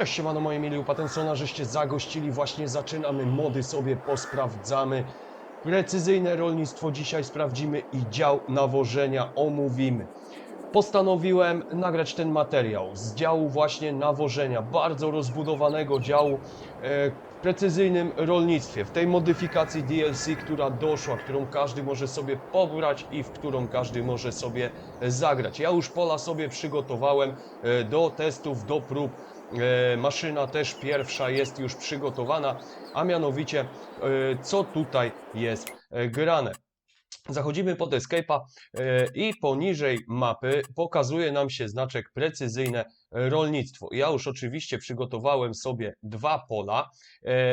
Cześć, siemano moi mili u Patensona, żeście zagościli, właśnie zaczynamy, mody sobie posprawdzamy. Precyzyjne rolnictwo dzisiaj sprawdzimy i dział nawożenia omówimy. Postanowiłem nagrać ten materiał z działu właśnie nawożenia, bardzo rozbudowanego działu e, w precyzyjnym rolnictwie, w tej modyfikacji DLC, która doszła, którą każdy może sobie pobrać i w którą każdy może sobie zagrać. Ja już pola sobie przygotowałem e, do testów, do prób. E, Maszyna też pierwsza jest już przygotowana, a mianowicie e, co tutaj jest e, grane. Zachodzimy pod Escape'a i poniżej mapy pokazuje nam się znaczek precyzyjne rolnictwo. Ja już oczywiście przygotowałem sobie dwa pola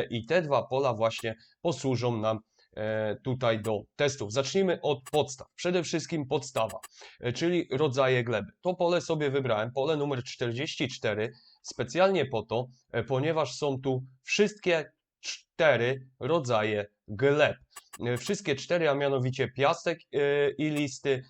i te dwa pola właśnie posłużą nam tutaj do testów. Zacznijmy od podstaw. Przede wszystkim podstawa, czyli rodzaje gleby. To pole sobie wybrałem, pole numer 44, specjalnie po to, e, ponieważ są tu wszystkie cztery rodzaje gleb. E, Wszystkie cztery, a mianowicie piasek e, i listy,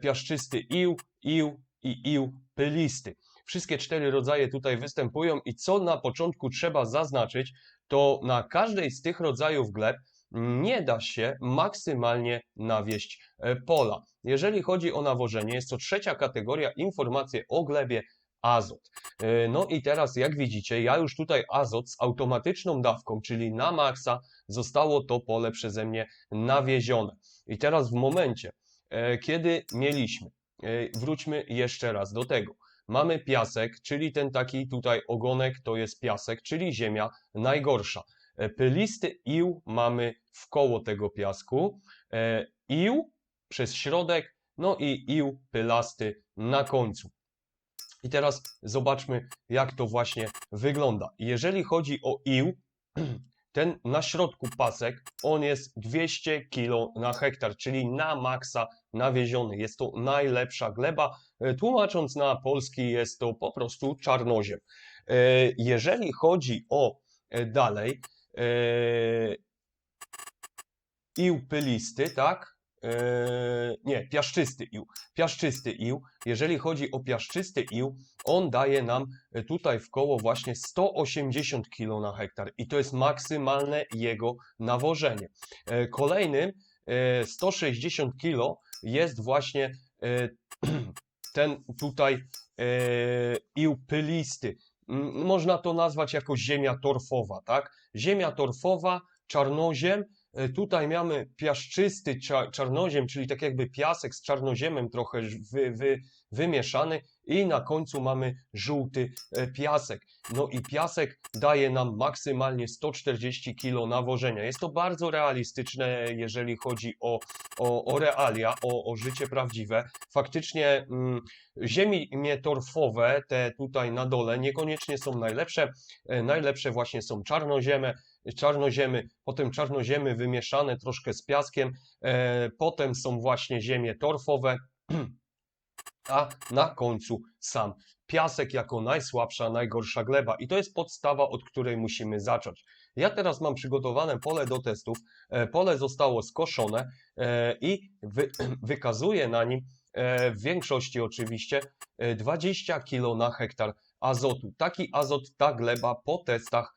piaszczysty ił, ił i ił pylisty. Wszystkie cztery rodzaje tutaj występują i co na początku trzeba zaznaczyć, to na każdej z tych rodzajów gleb nie da się maksymalnie nawieść pola. Jeżeli chodzi o nawożenie, jest to trzecia kategoria informacje o glebie azot. E, No i teraz, jak widzicie, ja już tutaj azot z automatyczną dawką, czyli na maksa, zostało to pole przeze mnie nawiezione. I teraz w momencie, e, kiedy mieliśmy, e, wróćmy jeszcze raz do tego. Mamy piasek, czyli ten taki tutaj ogonek to jest piasek, czyli ziemia najgorsza. Pylisty ił mamy w koło tego piasku, ił przez środek, no i ił pylasty na końcu. I teraz zobaczmy, jak to właśnie wygląda. Jeżeli chodzi o ił, ten na środku pasek, on jest 200 kg na hektar, czyli na maksa nawieziony. Jest to najlepsza gleba. E, Tłumacząc na polski, jest to po prostu czarnoziem. E, Jeżeli chodzi o e, dalej, ił pylisty, tak? E, nie, piaszczysty ił. Piaszczysty ił. Jeżeli chodzi o piaszczysty ił, on daje nam e, tutaj w koło właśnie 180 kg na hektar i to jest maksymalne jego nawożenie. Kolejnym e, 160 kg jest właśnie e, ten tutaj e, ił pylisty. Można to nazwać jako ziemia torfowa, tak? Ziemia torfowa, czarnoziem, Tutaj mamy piaszczysty cza- czarnoziem, czyli tak jakby piasek z czarnoziemem trochę wy, wy, wymieszany i na końcu mamy żółty e, piasek. No i piasek daje nam maksymalnie 140 kg nawożenia. Jest to bardzo realistyczne, jeżeli chodzi o, o, o realia, o, o życie prawdziwe. Faktycznie mm, ziemie torfowe, te tutaj na dole, niekoniecznie są najlepsze. E, Najlepsze właśnie są czarnozieme, czarnoziemy, potem czarnoziemy wymieszane troszkę z piaskiem, e, potem są właśnie ziemie torfowe, a na końcu sam piasek jako najsłabsza, najgorsza gleba. I to jest podstawa, od której musimy zacząć. Ja teraz mam przygotowane pole do testów. E, Pole zostało skoszone e, i wy, wykazuje na nim w większości oczywiście e, 20 kg na hektar azotu. Taki azot ta gleba po testach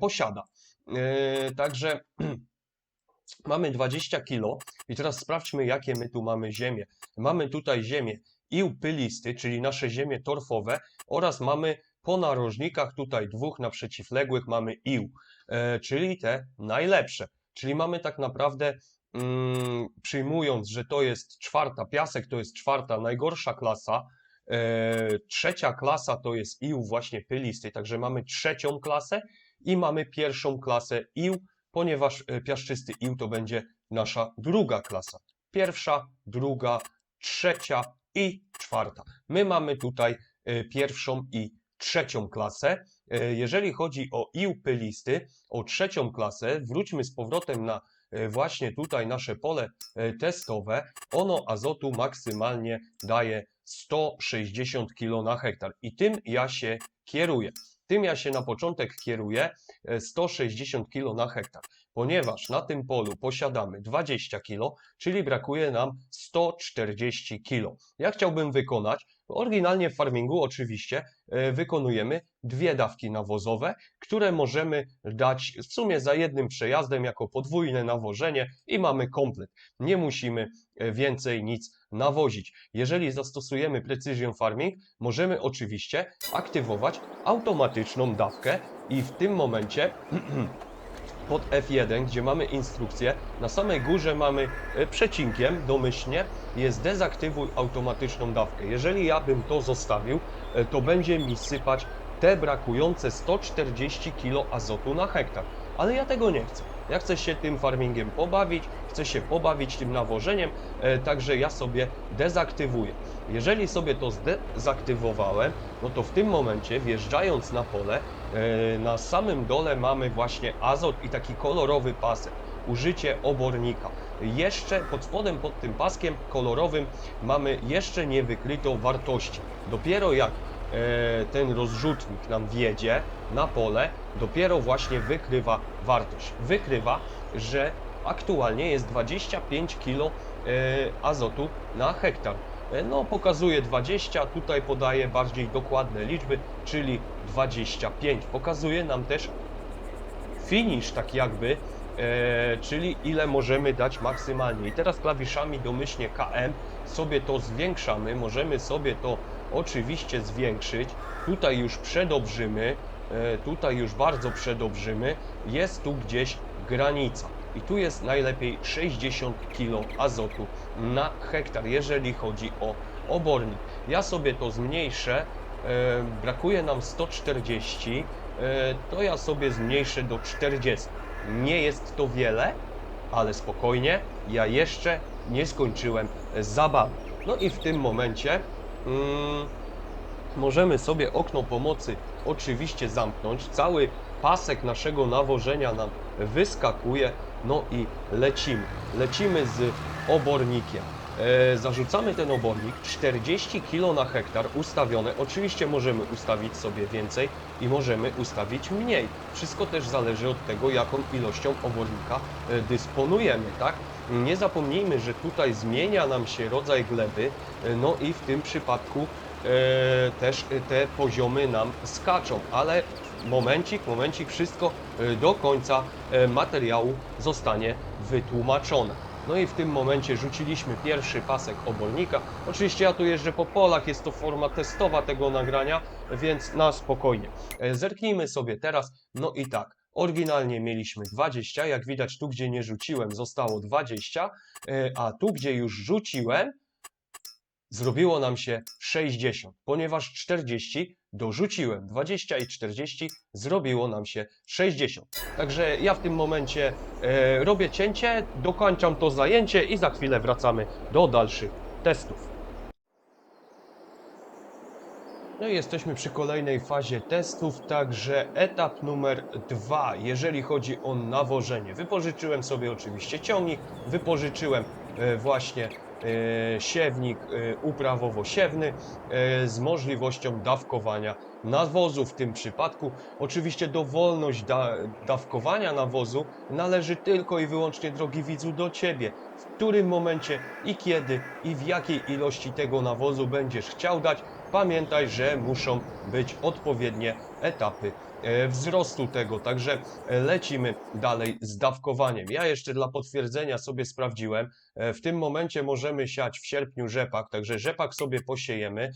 posiada. E, Także mamy 20 kg i teraz sprawdźmy, jakie my tu mamy ziemię. Mamy tutaj ziemię ił pylisty, czyli nasze ziemie torfowe oraz mamy po narożnikach tutaj dwóch na przeciwległych mamy ił, e, czyli te najlepsze. Czyli mamy tak naprawdę mm, przyjmując, że to jest czwarta, piasek to jest czwarta, najgorsza klasa, e, trzecia klasa to jest ił właśnie pylisty, także mamy trzecią klasę i mamy pierwszą klasę ił, ponieważ e, piaszczysty ił to będzie nasza druga klasa. Pierwsza, druga, trzecia i czwarta. My mamy tutaj e, pierwszą i trzecią klasę. E, Jeżeli chodzi o ił pylisty, o trzecią klasę, wróćmy z powrotem na właśnie tutaj nasze pole testowe. Ono azotu maksymalnie daje 160 kg na hektar i tym ja się kieruję. Tym ja się na początek kieruję e, 160 kg na hektar, ponieważ na tym polu posiadamy 20 kg, czyli brakuje nam 140 kg. Ja chciałbym wykonać Oryginalnie w farmingu oczywiście e, wykonujemy dwie dawki nawozowe, które możemy dać w sumie za jednym przejazdem jako podwójne nawożenie i mamy komplet. Nie musimy e, więcej nic nawozić. Jeżeli zastosujemy Precision Farming, możemy oczywiście aktywować automatyczną dawkę i w tym momencie pod F1, gdzie mamy instrukcję, na samej górze mamy e, przecinkiem domyślnie jest dezaktywuj automatyczną dawkę. Jeżeli ja bym to zostawił, e, to będzie mi sypać te brakujące 140 kg azotu na hektar. Ale ja tego nie chcę. Ja chcę się tym farmingiem pobawić, chcę się pobawić tym nawożeniem, e, także ja sobie dezaktywuję. Jeżeli sobie to zdezaktywowałem, no to w tym momencie wjeżdżając na pole, na samym dole mamy właśnie azot i taki kolorowy pasek. Użycie obornika. Jeszcze pod spodem, pod tym paskiem kolorowym mamy jeszcze nie wykryto wartości. Dopiero jak e, ten rozrzutnik nam wjedzie na pole, dopiero właśnie wykrywa wartość. Wykrywa, że aktualnie jest 25 kg azotu na hektar. E, No, pokazuje 20, tutaj podaje bardziej dokładne liczby, czyli 25. Pokazuje nam też finish, tak jakby, e, czyli ile możemy dać maksymalnie. I teraz klawiszami domyślnie KM sobie to zwiększamy, możemy sobie to oczywiście zwiększyć. Tutaj już przedobrzymy, e, tutaj już bardzo przedobrzymy. Jest tu gdzieś granica. I tu jest najlepiej 60 kg azotu na hektar, jeżeli chodzi o obornik. Ja sobie to zmniejszę, brakuje nam 140, e, to ja sobie zmniejszę do 40. Nie jest to wiele, ale spokojnie, ja jeszcze nie skończyłem zabawy. No i w tym momencie mm, możemy sobie okno pomocy oczywiście zamknąć. Cały pasek naszego nawożenia nam wyskakuje, no i lecimy. Lecimy z obornikiem. E, zarzucamy ten obornik 40 kg na hektar ustawione. Oczywiście możemy ustawić sobie więcej i możemy ustawić mniej. Wszystko też zależy od tego, jaką ilością obornika e, dysponujemy, tak? Nie zapomnijmy, że tutaj zmienia nam się rodzaj gleby, e, no i w tym przypadku też te poziomy nam skaczą, ale momencik, momencik, wszystko do końca materiału zostanie wytłumaczone. No i w tym momencie rzuciliśmy pierwszy pasek obornika. Oczywiście ja tu jeżdżę po polach, jest to forma testowa tego nagrania, więc na spokojnie. E, Zerknijmy sobie teraz, no i tak. Oryginalnie mieliśmy 20, jak widać tu gdzie nie rzuciłem zostało 20, e, a tu gdzie już rzuciłem zrobiło nam się 60, ponieważ 40 dorzuciłem 20 i 40 zrobiło nam się 60. Także ja w tym momencie e, robię cięcie, dokończam to zajęcie i za chwilę wracamy do dalszych testów. No i jesteśmy przy kolejnej fazie testów, także etap numer dwa, jeżeli chodzi o nawożenie. Wypożyczyłem sobie oczywiście ciągnik, wypożyczyłem e, właśnie siewnik e, uprawowo-siewny e, z możliwością dawkowania nawozu w tym przypadku. Oczywiście dowolność da, dawkowania nawozu należy tylko i wyłącznie, drogi widzu, do Ciebie. W którym momencie i kiedy i w jakiej ilości tego nawozu będziesz chciał dać, pamiętaj, że muszą być odpowiednie etapy e, wzrostu tego, także e, lecimy dalej z dawkowaniem. Ja jeszcze dla potwierdzenia sobie sprawdziłem, e, w tym momencie możemy siać w sierpniu rzepak, także rzepak sobie posiejemy,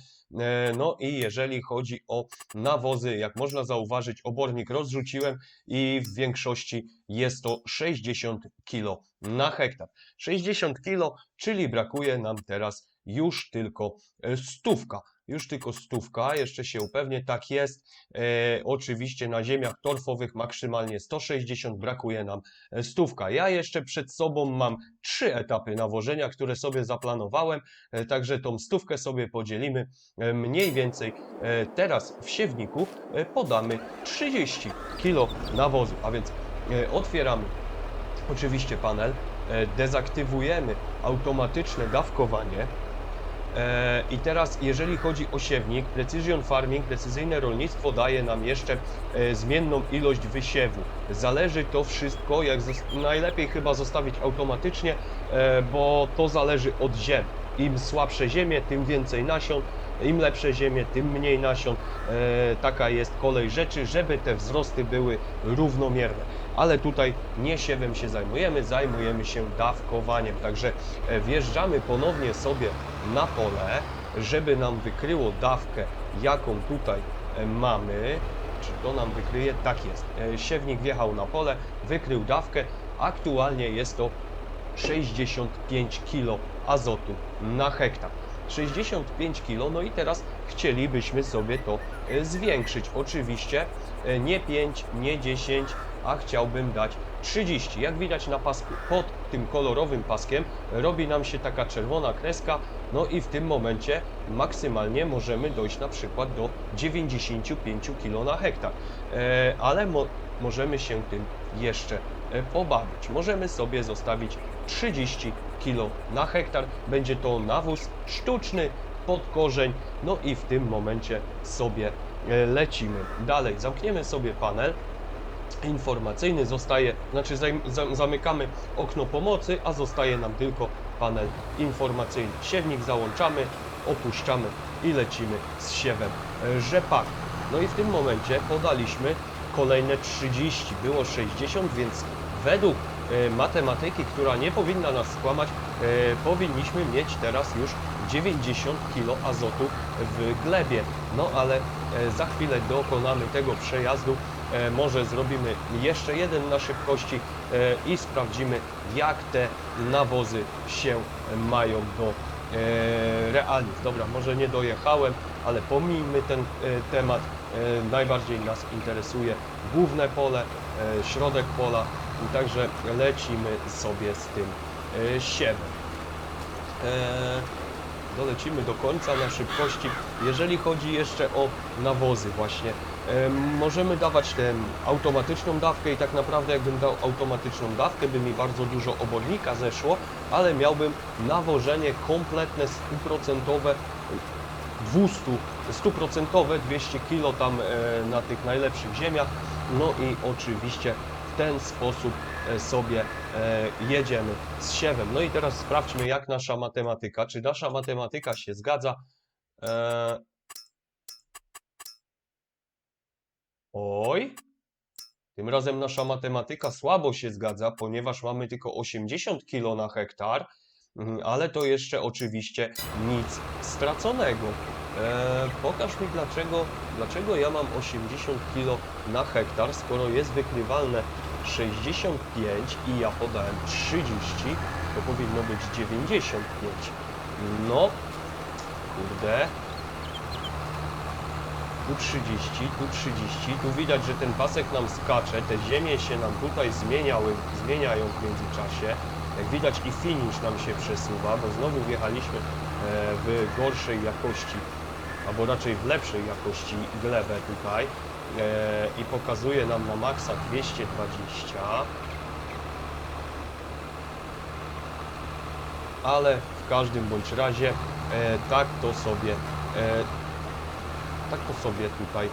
no i jeżeli chodzi o nawozy, jak można zauważyć, obornik rozrzuciłem i w większości jest to 60 kg na hektar. 60 kg, czyli brakuje nam teraz już tylko stówka. Już tylko stówka, jeszcze się upewnię, tak jest. E, oczywiście na ziemiach torfowych maksymalnie 160, brakuje nam e, stówka. Ja jeszcze przed sobą mam trzy etapy nawożenia, które sobie zaplanowałem, e, także tą stówkę sobie podzielimy e, mniej więcej. E, teraz w siewniku e, podamy 30 kg nawozu, a więc e, otwieramy oczywiście panel, e, dezaktywujemy automatyczne dawkowanie. E, I teraz, jeżeli chodzi o siewnik, Precision Farming, precyzyjne rolnictwo daje nam jeszcze e, zmienną ilość wysiewu. Zależy to wszystko, jak najlepiej chyba zostawić automatycznie, e, bo to zależy od ziem. Im słabsze ziemie, tym więcej nasion. Im lepsze ziemie, tym mniej nasion. Taka jest kolej rzeczy, żeby te wzrosty były równomierne. Ale tutaj nie siewem się zajmujemy, zajmujemy się dawkowaniem. Także e, wjeżdżamy ponownie sobie na pole, żeby nam wykryło dawkę, jaką tutaj e, mamy. Czy to nam wykryje? Tak jest. E, Siewnik wjechał na pole, wykrył dawkę. Aktualnie jest to 65 kg azotu na hektar. 65 kg, no i teraz chcielibyśmy sobie to zwiększyć. Oczywiście nie 5, nie 10, a chciałbym dać 30. Jak widać na pasku, pod tym kolorowym paskiem robi nam się taka czerwona kreska, no i w tym momencie maksymalnie możemy dojść na przykład do 95 kg na hektar. E, ale mo możemy się tym jeszcze e, pobawić. Możemy sobie zostawić 30 kg na hektar. Będzie to nawóz sztuczny pod korzeń. No i w tym momencie sobie e, lecimy. Dalej zamkniemy sobie panel informacyjny. Zostaje, znaczy zamykamy okno pomocy, a zostaje nam tylko panel informacyjny. Siewnik załączamy, opuszczamy i lecimy z siewem rzepaku. No i w tym momencie podaliśmy kolejne 30. Było 60, więc według e, matematyki, która nie powinna nas skłamać, e, powinniśmy mieć teraz już 90 kg azotu w glebie. No ale e, za chwilę dokonamy tego przejazdu. E, Może zrobimy jeszcze jeden na szybkości e, i sprawdzimy, jak te nawozy się mają do e, realiów. Dobra, może nie dojechałem, ale pomijmy ten temat. Najbardziej nas interesuje główne pole, środek pola, i także lecimy sobie z tym siewem. Dolecimy do końca na szybkości. Jeżeli chodzi jeszcze o nawozy właśnie, możemy dawać tę automatyczną dawkę i tak naprawdę jakbym dał automatyczną dawkę, by mi bardzo dużo obornika zeszło, ale miałbym nawożenie kompletne, stuprocentowe, 200, stuprocentowe, 200 kg tam e, na tych najlepszych ziemiach. No i oczywiście w ten sposób e, sobie e, jedziemy z siewem. No i teraz sprawdźmy, jak nasza matematyka, czy nasza matematyka się zgadza. Oj, tym razem nasza matematyka słabo się zgadza, ponieważ mamy tylko 80 kg na hektar, Mhm, ale to jeszcze oczywiście nic straconego. E, pokaż mi dlaczego, dlaczego ja mam 80 kg na hektar, skoro jest wykrywalne 65 i ja podałem 30, to powinno być 95. No, kurde. Tu 30, tu 30, tu widać, że ten pasek nam skacze, te ziemie się nam tutaj zmieniały, zmieniają w międzyczasie. Jak widać i finish nam się przesuwa, bo znowu wjechaliśmy e, w gorszej jakości, albo raczej w lepszej jakości glebę tutaj e, i pokazuje nam na maksa 220. Ale w każdym bądź razie e, tak to sobie tak to sobie tutaj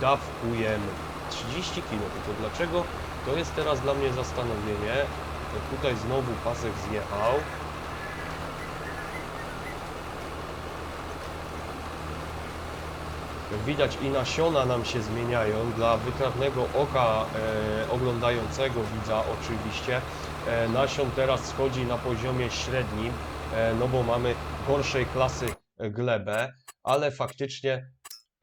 dawkujemy. 30 kg, tylko dlaczego? To jest teraz dla mnie zastanowienie. To tutaj znowu pasek zjechał. Jak widać i nasiona nam się zmieniają. Dla wytrawnego oka e, oglądającego widza oczywiście e, nasion teraz schodzi na poziomie średnim, e, no bo mamy gorszej klasy glebę, ale faktycznie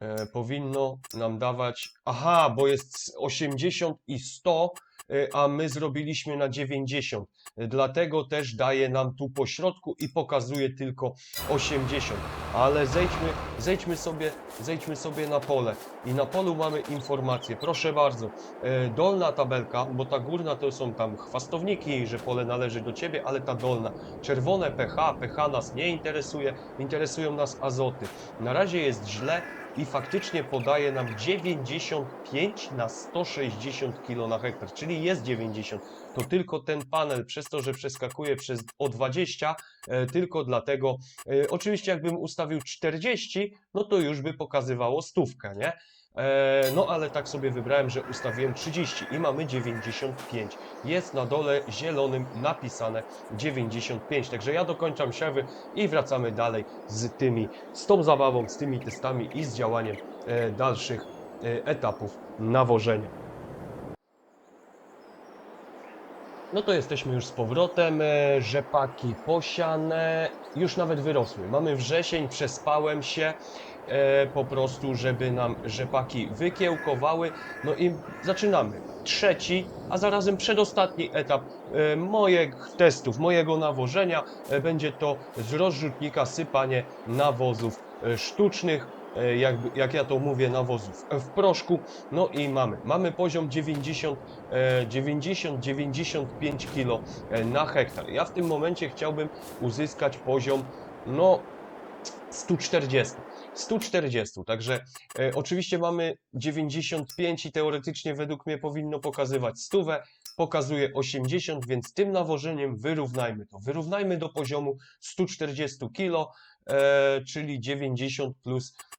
e, powinno nam dawać. Aha, bo jest 80 i 100, e, a my zrobiliśmy na 90. E, Dlatego też daje nam tu po środku i pokazuje tylko 80. Ale zejdźmy, zejdźmy, sobie, zejdźmy sobie na pole. I na polu mamy informację. Proszę bardzo, e, dolna tabelka, bo ta górna to są tam chwastowniki, że pole należy do ciebie, ale ta dolna. Czerwone pH, pH nas nie interesuje, interesują nas azoty. Na razie jest źle i faktycznie podaje nam 95 na 160 kg na hektar, czyli jest 90. To tylko ten panel przez to, że przeskakuje przez o 20 e, tylko dlatego, e, oczywiście jakbym ustawił 40, no to już by pokazywało stówkę, nie? E, No ale tak sobie wybrałem, że ustawiłem 30 i mamy 95. Jest na dole zielonym napisane 95. Także ja dokończam siewy i wracamy dalej z tymi, z tą zabawą, z tymi testami i z działaniem e, dalszych e, etapów nawożenia. No to jesteśmy już z powrotem. e, Rzepaki posiane, już nawet wyrosły. Mamy wrzesień, przespałem się e, po prostu, żeby nam rzepaki wykiełkowały. No i zaczynamy. Trzeci, a zarazem przedostatni etap e, moich testów, mojego nawożenia. E, będzie to z rozrzutnika sypanie nawozów e, sztucznych jak, jak ja to mówię, nawozów w proszku. No i mamy, mamy poziom 90, e, 90-95 kg na hektar. Ja w tym momencie chciałbym uzyskać poziom, no 140. 140, także e, oczywiście mamy 95 i teoretycznie według mnie powinno pokazywać stówę, pokazuje 80, więc tym nawożeniem wyrównajmy to. Wyrównajmy do poziomu 140 kg, e, czyli 90 plus e,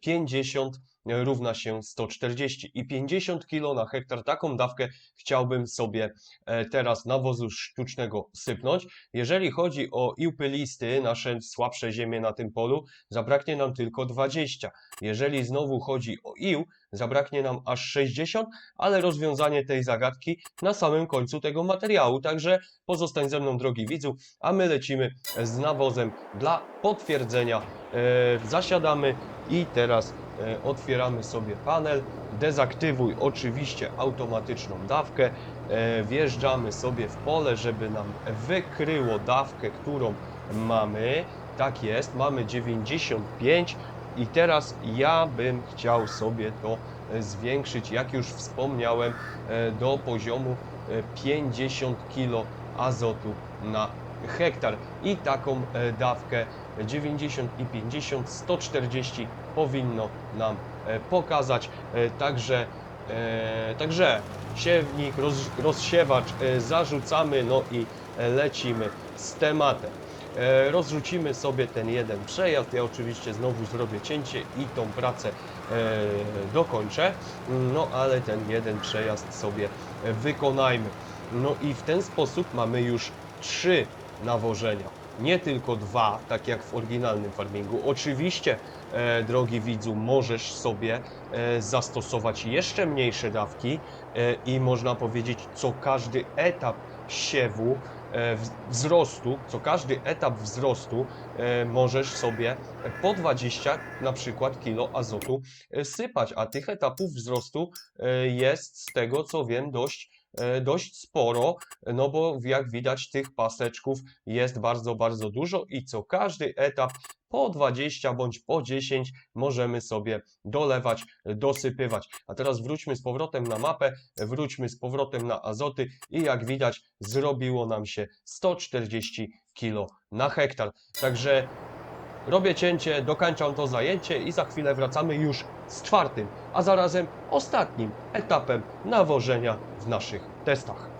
50 równa się 140 i 50 kg na hektar. Taką dawkę chciałbym sobie e, teraz nawozu sztucznego sypnąć. Jeżeli chodzi o iłpy listy, nasze słabsze ziemie na tym polu, zabraknie nam tylko 20. Jeżeli znowu chodzi o ił, zabraknie nam aż 60, ale rozwiązanie tej zagadki na samym końcu tego materiału. Także pozostań ze mną, drogi widzu, a my lecimy z nawozem dla potwierdzenia. E, zasiadamy i teraz e, otwieramy sobie panel. Dezaktywuj oczywiście automatyczną dawkę. E, wjeżdżamy sobie w pole, żeby nam wykryło dawkę, którą mamy. Tak jest, mamy 95 i teraz ja bym chciał sobie to e, zwiększyć, jak już wspomniałem, e, do poziomu e, 50 kg azotu na hektar i taką e, dawkę 90 i 50, 140 powinno nam e, pokazać. E, Także, e, także siewnik, roz, rozsiewacz e, zarzucamy, no i e, lecimy z tematem. E, Rozrzucimy sobie ten jeden przejazd. Ja oczywiście znowu zrobię cięcie i tą pracę e, dokończę. No ale ten jeden przejazd sobie wykonajmy. No i w ten sposób mamy już trzy nawożenia. Nie tylko dwa, tak jak w oryginalnym farmingu. Oczywiście, e, drogi widzu, możesz sobie e, zastosować jeszcze mniejsze dawki e, i można powiedzieć, co każdy etap siewu wzrostu, co każdy etap wzrostu e, możesz sobie po 20 na przykład kilo azotu e, sypać, a tych etapów wzrostu e, jest z tego co wiem dość, e, dość sporo, no bo jak widać tych paseczków jest bardzo, bardzo dużo i co każdy etap po 20 bądź po 10 możemy sobie dolewać, dosypywać. A teraz wróćmy z powrotem na mapę, wróćmy z powrotem na azoty i jak widać zrobiło nam się 140 kg na hektar. Także robię cięcie, dokończam to zajęcie i za chwilę wracamy już z czwartym, a zarazem ostatnim etapem nawożenia w naszych testach.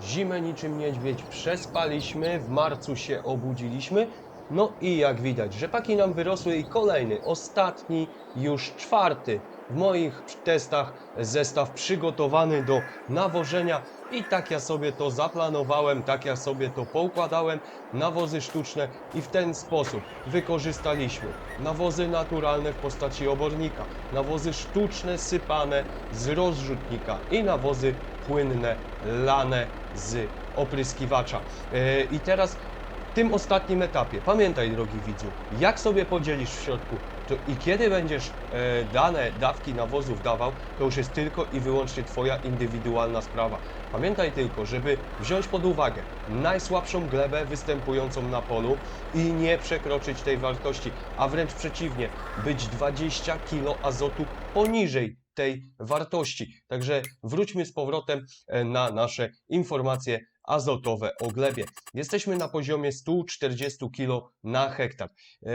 Zimę niczym niedźwiedź przespaliśmy, w marcu się obudziliśmy. No i jak widać, rzepaki nam wyrosły i kolejny, ostatni, już czwarty w moich testach zestaw przygotowany do nawożenia i tak ja sobie to zaplanowałem, tak ja sobie to poukładałem, nawozy sztuczne i w ten sposób wykorzystaliśmy nawozy naturalne w postaci obornika, nawozy sztuczne sypane z rozrzutnika i nawozy płynne lane z opryskiwacza. E, I teraz w tym ostatnim etapie, pamiętaj drogi widzu, jak sobie podzielisz w środku to i kiedy będziesz e, dane dawki nawozów dawał, to już jest tylko i wyłącznie Twoja indywidualna sprawa. Pamiętaj tylko, żeby wziąć pod uwagę najsłabszą glebę występującą na polu i nie przekroczyć tej wartości, a wręcz przeciwnie, być 20 kg azotu poniżej tej wartości. Także wróćmy z powrotem e, na nasze informacje azotowe o glebie. Jesteśmy na poziomie 140 kg na hektar. E,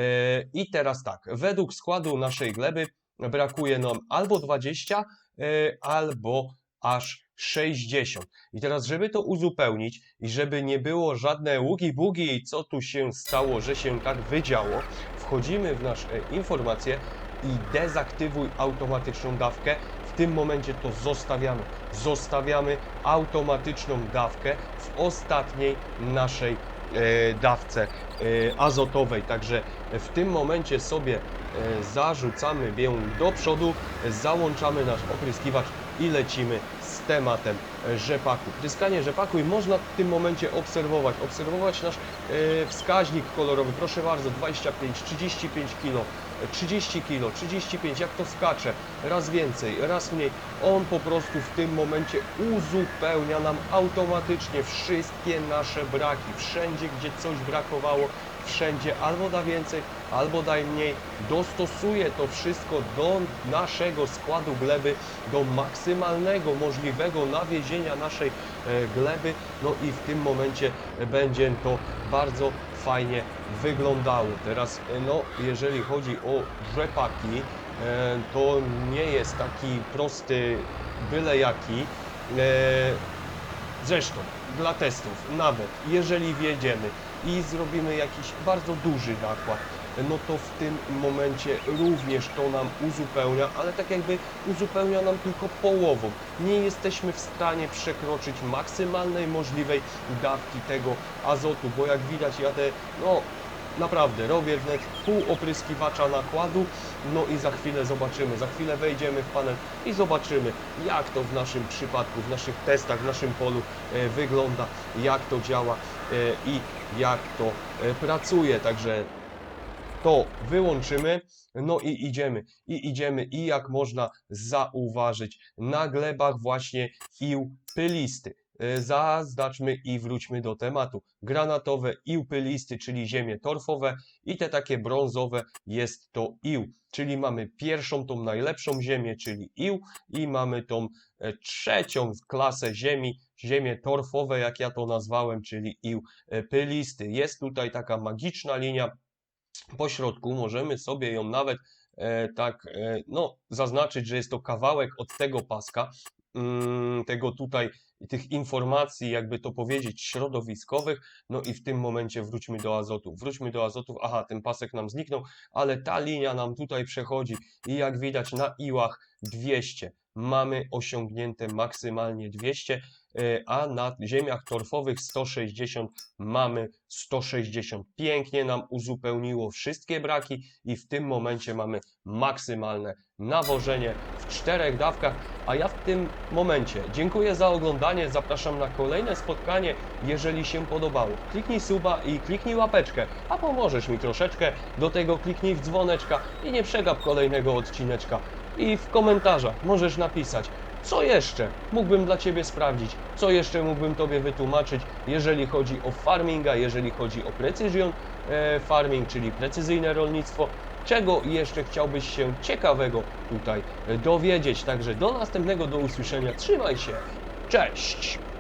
I teraz tak, według składu naszej gleby brakuje nam albo 20, e, albo aż 160. I teraz, żeby to uzupełnić i żeby nie było żadne ługi-bugi co tu się stało, że się tak wydziało, wchodzimy w nasze informacje i dezaktywuj automatyczną dawkę. W tym momencie to zostawiamy. Zostawiamy automatyczną dawkę w ostatniej naszej e, dawce e, azotowej. Także w tym momencie sobie e, zarzucamy ją do przodu, załączamy nasz opryskiwacz i lecimy z tematem rzepaku. Pryskanie rzepaku i można w tym momencie obserwować, obserwować nasz wskaźnik kolorowy. Proszę bardzo, 25, 35 kg, 30 kg, 35, jak to skacze, raz więcej, raz mniej. On po prostu w tym momencie uzupełnia nam automatycznie wszystkie nasze braki. Wszędzie, gdzie coś brakowało, wszędzie albo da więcej, albo daj mniej. Dostosuje to wszystko do naszego składu gleby, do maksymalnego możliwego nawiezienia naszej e, gleby. No i w tym momencie będzie to bardzo fajnie wyglądało. Teraz, e, no, jeżeli chodzi o rzepaki, e, to nie jest taki prosty byle jaki. E, Zresztą, dla testów, nawet jeżeli wjedziemy i zrobimy jakiś bardzo duży nakład, no to w tym momencie również to nam uzupełnia, ale tak jakby uzupełnia nam tylko połową. Nie jesteśmy w stanie przekroczyć maksymalnej możliwej dawki tego azotu, bo jak widać jadę, no naprawdę, robię wnet pół opryskiwacza nakładu, no i za chwilę zobaczymy, za chwilę wejdziemy w panel i zobaczymy, jak to w naszym przypadku, w naszych testach, w naszym polu e, wygląda, jak to działa e, i jak to e, pracuje. Także to wyłączymy, no i idziemy, i idziemy, i jak można zauważyć, na glebach właśnie ił pylisty. E, Zaznaczmy i wróćmy do tematu. Granatowe ił pylisty, czyli ziemie torfowe i te takie brązowe jest to ił, czyli mamy pierwszą, tą najlepszą ziemię, czyli ił i mamy tą e, trzecią klasę ziemi, ziemię torfowe, jak ja to nazwałem, czyli ił pylisty. Jest tutaj taka magiczna linia, po środku możemy sobie ją nawet e, tak e, no, zaznaczyć, że jest to kawałek od tego paska, mm, tego tutaj, tych informacji, jakby to powiedzieć, środowiskowych. No i w tym momencie wróćmy do azotu. Wróćmy do azotów. Aha, ten pasek nam zniknął, ale ta linia nam tutaj przechodzi i jak widać na iłach 200 mamy osiągnięte maksymalnie 200, e, a na ziemiach torfowych 160 mamy 160. Pięknie nam uzupełniło wszystkie braki i w tym momencie mamy maksymalne nawożenie w czterech dawkach. A ja w tym momencie dziękuję za oglądanie. Zapraszam na kolejne spotkanie. Jeżeli się podobało, kliknij suba i kliknij łapeczkę, a pomożesz mi troszeczkę. Do tego kliknij w dzwoneczka i nie przegap kolejnego odcineczka. I w komentarzach możesz napisać, co jeszcze mógłbym dla Ciebie sprawdzić, co jeszcze mógłbym Tobie wytłumaczyć, jeżeli chodzi o farminga, jeżeli chodzi o precision e, farming, czyli precyzyjne rolnictwo, czego jeszcze chciałbyś się ciekawego tutaj e, dowiedzieć. Także do następnego, do usłyszenia, trzymaj się, cześć!